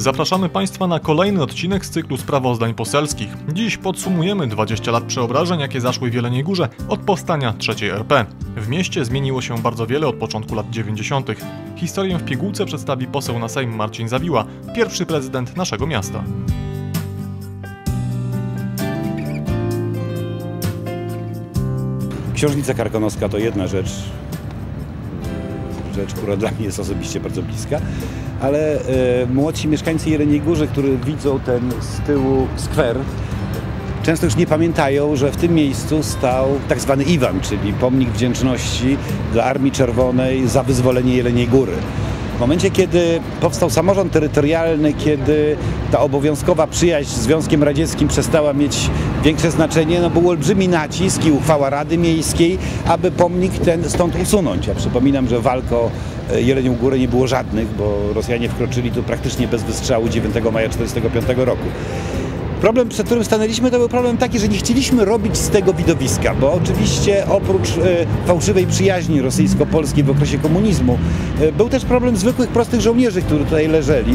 Zapraszamy Państwa na kolejny odcinek z cyklu sprawozdań poselskich. Dziś podsumujemy 20 lat przeobrażeń, jakie zaszły w Jeleniej Górze od powstania III RP. W mieście zmieniło się bardzo wiele od początku lat 90. Historię w pigułce przedstawi poseł na Sejm Marcin Zawiła, pierwszy prezydent naszego miasta. Książnica Karkonoska to jedna rzecz, rzecz, która dla mnie jest osobiście bardzo bliska, ale e, młodsi mieszkańcy Jeleniej Górze, którzy widzą ten z tyłu skwer, często już nie pamiętają, że w tym miejscu stał tak zwany Iwan, czyli pomnik wdzięczności dla Armii Czerwonej za wyzwolenie Jeleniej Góry. W momencie, kiedy powstał samorząd terytorialny, kiedy ta obowiązkowa przyjaźń z Związkiem Radzieckim przestała mieć większe znaczenie, no był olbrzymi nacisk i uchwała Rady Miejskiej, aby pomnik ten stąd usunąć. Ja przypominam, że walk o e, Jelenią Górę nie było żadnych, bo Rosjanie wkroczyli tu praktycznie bez wystrzału 9 maja 1945 roku. Problem, przed którym stanęliśmy, to był problem taki, że nie chcieliśmy robić z tego widowiska, bo oczywiście oprócz e, fałszywej przyjaźni rosyjsko-polskiej w okresie komunizmu, e, był też problem zwykłych, prostych żołnierzy, którzy tutaj leżeli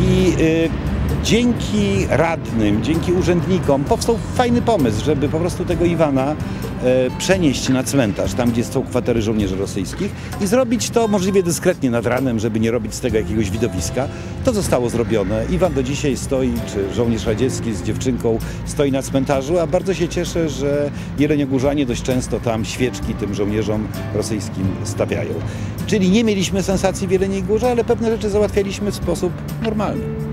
i e, dzięki radnym, dzięki urzędnikom powstał fajny pomysł, żeby po prostu tego Iwana e, przenieść na cmentarz, tam gdzie są kwatery żołnierzy rosyjskich i zrobić to możliwie dyskretnie nad ranem, żeby nie robić z tego jakiegoś widowiska. To zostało zrobione. Iwan do dzisiaj stoi, czy żołnierz radziecki z dziewczynką stoi na cmentarzu, a bardzo się cieszę, że jeleniogórzanie dość często tam świeczki tym żołnierzom rosyjskim stawiają. Czyli nie mieliśmy sensacji w Jeleniej Górze, ale pewne rzeczy załatwialiśmy w sposób normalny.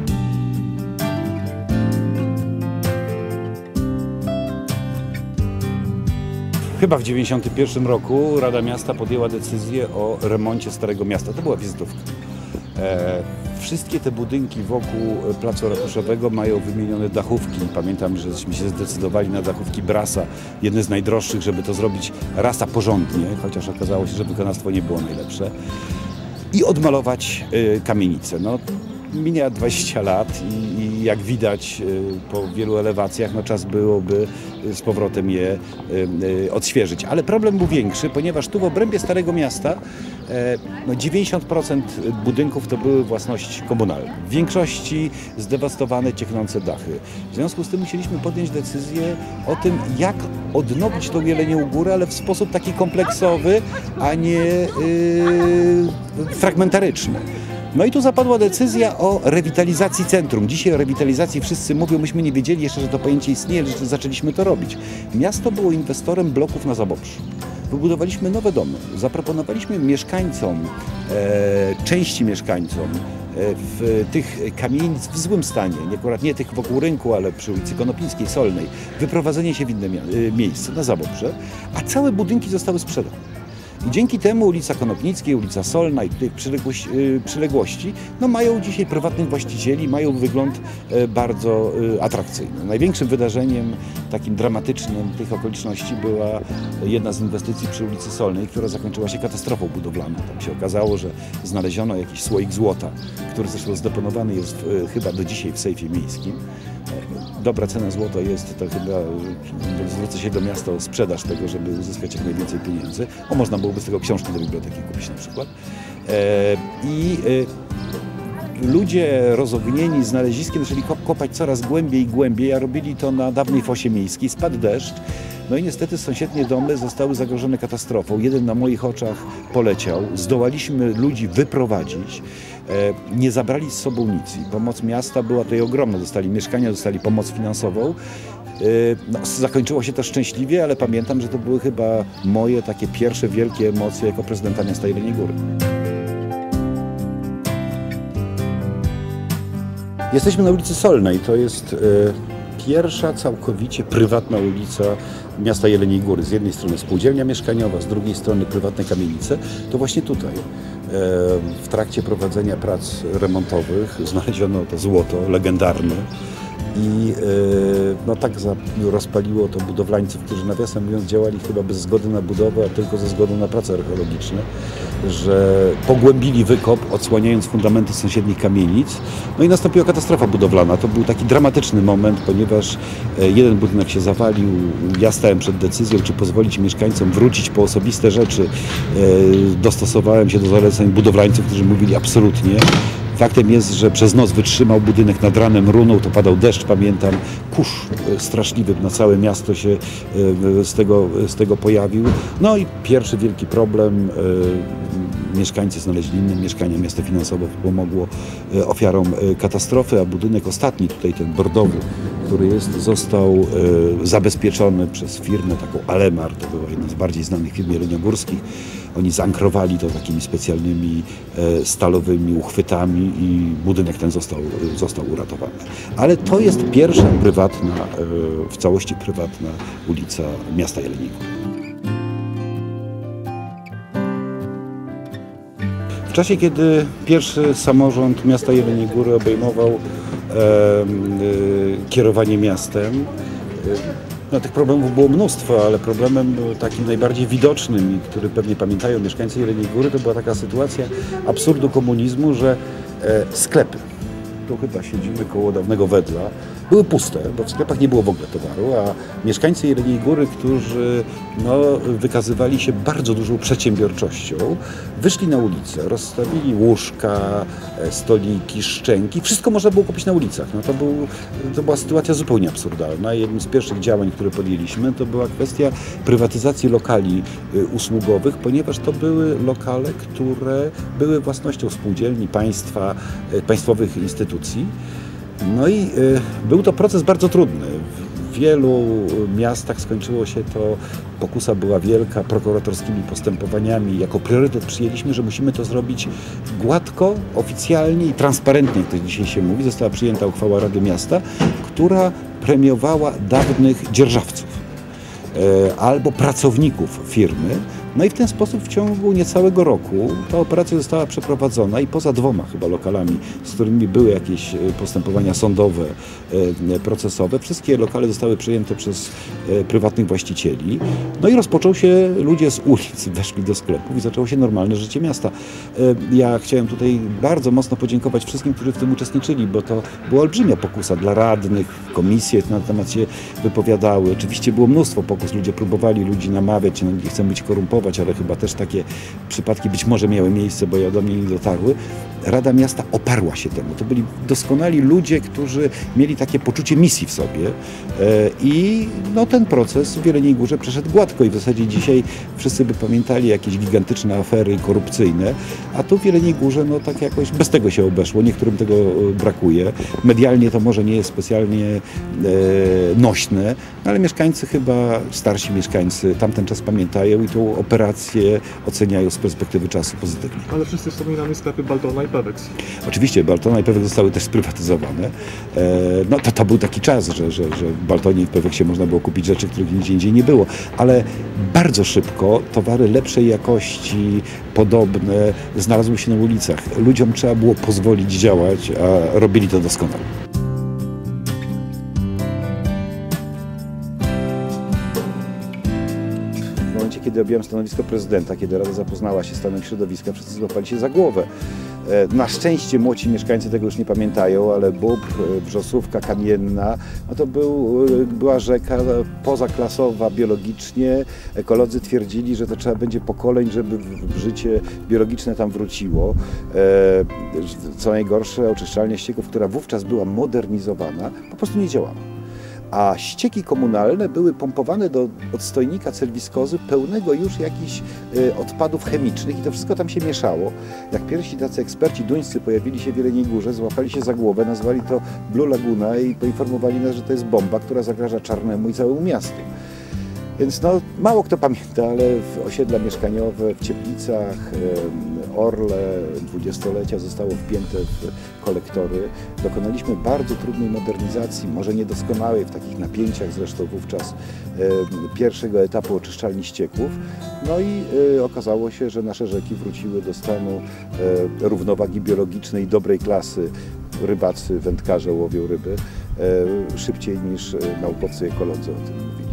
Chyba w 1991 roku Rada Miasta podjęła decyzję o remoncie Starego Miasta. To była wizytówka. E, wszystkie te budynki wokół Placu Ratuszowego mają wymienione dachówki. Pamiętam, żeśmy się zdecydowali na dachówki Brasa, jedne z najdroższych, żeby to zrobić rasa porządnie, chociaż okazało się, że wykonawstwo nie było najlepsze. I odmalować y, kamienicę. No, Minia 20 lat i, i, jak widać y, po wielu elewacjach, no czas byłoby y, z powrotem je y, odświeżyć. Ale problem był większy, ponieważ tu w obrębie Starego Miasta e, no 90% budynków to były własności komunalne. W większości zdewastowane, ciechnące dachy. W związku z tym musieliśmy podjąć decyzję o tym, jak odnowić tą Jelenią Górę, ale w sposób taki kompleksowy, a nie yy, fragmentaryczny. No i tu zapadła decyzja o rewitalizacji centrum. Dzisiaj o rewitalizacji wszyscy mówią, myśmy nie wiedzieli jeszcze, że to pojęcie istnieje, że zaczęliśmy to robić. Miasto było inwestorem bloków na Zabobrzu. Wybudowaliśmy nowe domy, zaproponowaliśmy mieszkańcom, e, części mieszkańcom e, w tych kamienic w złym stanie, nie akurat nie tych wokół rynku, ale przy ulicy Konopińskiej, Solnej, wyprowadzenie się w inne e, miejsce, na Zabobrze, a całe budynki zostały sprzedane. I dzięki temu ulica Konopnickiej, ulica Solna i tych y, przyległości no mają dzisiaj prywatnych właścicieli, mają wygląd e, bardzo y, atrakcyjny. Największym wydarzeniem takim dramatycznym tych okoliczności była jedna z inwestycji przy ulicy Solnej, która zakończyła się katastrofą budowlaną. Tam się okazało, że znaleziono jakiś słoik złota, który zresztą zdeponowany jest chyba do dzisiaj w sejfie miejskim dobra cena złota jest, to chyba zwrócę się do miasta o sprzedaż tego, żeby uzyskać jak najwięcej pieniędzy. O, można byłoby z tego książki do biblioteki kupić na przykład. E, I e, ludzie rozognieni znaleziskiem zaczęli kopać coraz głębiej i głębiej, a robili to na dawnej fosie miejskiej. Spadł deszcz. No i niestety sąsiednie domy zostały zagrożone katastrofą. Jeden na moich oczach poleciał. Zdołaliśmy ludzi wyprowadzić. E, nie zabrali z sobą nic. I pomoc miasta była tutaj ogromna. Dostali mieszkania, dostali pomoc finansową. E, no, zakończyło się to szczęśliwie, ale pamiętam, że to były chyba moje takie pierwsze wielkie emocje jako prezydenta miasta Jeleniej Góry. Jesteśmy na ulicy Solnej. To jest e, pierwsza całkowicie prywatna ulica miasta Jeleniej Góry. Z jednej strony spółdzielnia mieszkaniowa, z drugiej strony prywatne kamienice. To właśnie tutaj w trakcie prowadzenia prac remontowych znaleziono to złoto legendarne i e, no tak rozpaliło to budowlańców, którzy nawiasem mówiąc działali chyba bez zgody na budowę, a tylko ze zgody na prace archeologiczne, że pogłębili wykop, odsłaniając fundamenty sąsiednich kamienic. No i nastąpiła katastrofa budowlana. To był taki dramatyczny moment, ponieważ e, jeden budynek się zawalił. Ja stałem przed decyzją, czy pozwolić mieszkańcom wrócić po osobiste rzeczy. E, dostosowałem się do zaleceń budowlańców, którzy mówili absolutnie Faktem jest, że przez noc wytrzymał budynek nad ranem, runął, to padał deszcz, pamiętam. Kurz e, straszliwy na całe miasto się e, z tego, z tego pojawił. No i pierwszy wielki problem. Mieszkańcy znaleźli inne mieszkania, miasto finansowo pomogło e, ofiarom e, katastrofy, a budynek ostatni, tutaj ten bordowy, który jest, został e, zabezpieczony przez firmę taką Alemar, to była jedna z bardziej znanych firm jeleniogórskich. Oni zankrowali to takimi specjalnymi stalowymi uchwytami i budynek ten został, został uratowany. Ale to jest pierwsza prywatna, w całości prywatna ulica miasta Jeleników. Czasie, kiedy pierwszy samorząd miasta Jeleniej Góry obejmował em, y, kierowanie miastem, y, no, tych problemów było mnóstwo, ale problemem takim najbardziej widocznym i który pewnie pamiętają mieszkańcy Jeleniej Góry, to była taka sytuacja absurdu komunizmu, że e, sklepy, tu chyba siedzimy koło dawnego Wedla, były puste, bo w sklepach nie było w ogóle towaru, a mieszkańcy Jeleniej Góry, którzy no, wykazywali się bardzo dużą przedsiębiorczością, wyszli na ulicę, rozstawili łóżka, e, stoliki, szczęki, wszystko można było kupić na ulicach. No, to, był, to była sytuacja zupełnie absurdalna. Jednym z pierwszych działań, które podjęliśmy, to była kwestia prywatyzacji lokali y, usługowych, ponieważ to były lokale, które były własnością spółdzielni, państwa, y, państwowych instytucji. No i y, był to proces bardzo trudny. W wielu miastach skończyło się to, pokusa była wielka, prokuratorskimi postępowaniami. Jako priorytet przyjęliśmy, że musimy to zrobić gładko, oficjalnie i transparentnie, jak to dzisiaj się mówi. Została przyjęta uchwała Rady Miasta, która premiowała dawnych dzierżawców e, albo pracowników firmy. No i w ten sposób w ciągu niecałego roku ta operacja została przeprowadzona i poza dwoma chyba lokalami, z którymi były jakieś e, postępowania sądowe, e, procesowe, wszystkie lokale zostały przejęte przez e, prywatnych właścicieli. No i rozpoczął się, ludzie z ulic weszli do sklepów i zaczęło się normalne życie miasta. Ja chciałem tutaj bardzo mocno podziękować wszystkim, którzy w tym uczestniczyli, bo to była olbrzymia pokusa dla radnych, komisje na temat się wypowiadały. Oczywiście było mnóstwo pokus, ludzie próbowali ludzi namawiać, nie chcę być korumpować, ale chyba też takie przypadki być może miały miejsce, bo ja do mnie nie dotarły. Rada Miasta oparła się temu. To byli doskonali ludzie, którzy mieli takie poczucie misji w sobie e, i no, ten proces w Jeleniej Górze przeszedł gładko i w zasadzie dzisiaj wszyscy by pamiętali jakieś gigantyczne afery korupcyjne, a tu w Jeleniej Górze no tak jakoś bez tego się obeszło. Niektórym tego e, brakuje. Medialnie to może nie jest specjalnie e, nośne, no, ale mieszkańcy chyba, starsi mieszkańcy tamten czas pamiętają i tą operację oceniają z perspektywy czasu pozytywnie. Ale wszyscy wspominamy sklepy Baltona i Pewex. Oczywiście Baltona i Pewek zostały też sprywatyzowane. E, No to, to był taki czas, że, że, że w Baltonie i w Peweksie można było kupić rzeczy, których nigdzie indziej nie było. Ale bardzo szybko towary lepszej jakości, podobne, znalazły się na ulicach. Ludziom trzeba było pozwolić działać, a robili to doskonale. Kiedy objąłem stanowisko prezydenta, kiedy Rada zapoznała się z stanem środowiska, wszyscy złapali się za głowę. E, Na szczęście młodzi mieszkańcy tego już nie pamiętają, ale Bób, e, Wrzosówka Kamienna, no to był, e, była rzeka pozaklasowa biologicznie. Ekolodzy twierdzili, że to trzeba będzie pokoleń, żeby życie biologiczne tam wróciło. Co najgorsze, oczyszczalnia ścieków, która wówczas była modernizowana, po prostu nie działała a ścieki komunalne były pompowane do odstojnika serwiskozy pełnego już jakichś y, odpadów chemicznych i to wszystko tam się mieszało. Jak pierwsi tacy eksperci duńscy pojawili się w Jeleniej Górze, złapali się za głowę, nazwali to Blue Laguna i poinformowali nas, że to jest bomba, która zagraża Czarnemu i całemu miastu. Więc no, mało kto pamięta, ale w osiedla mieszkaniowe w Cieplicach, Orle, dwudziestolecia zostało wpięte w kolektory. Dokonaliśmy bardzo trudnej modernizacji, może niedoskonałej, w takich napięciach zresztą wówczas pierwszego etapu oczyszczalni ścieków. No i e, okazało się, że nasze rzeki wróciły do stanu e, równowagi biologicznej dobrej klasy. Rybacy, wędkarze łowią ryby e, szybciej niż e, naukowcy ekolodzy o tym mówili.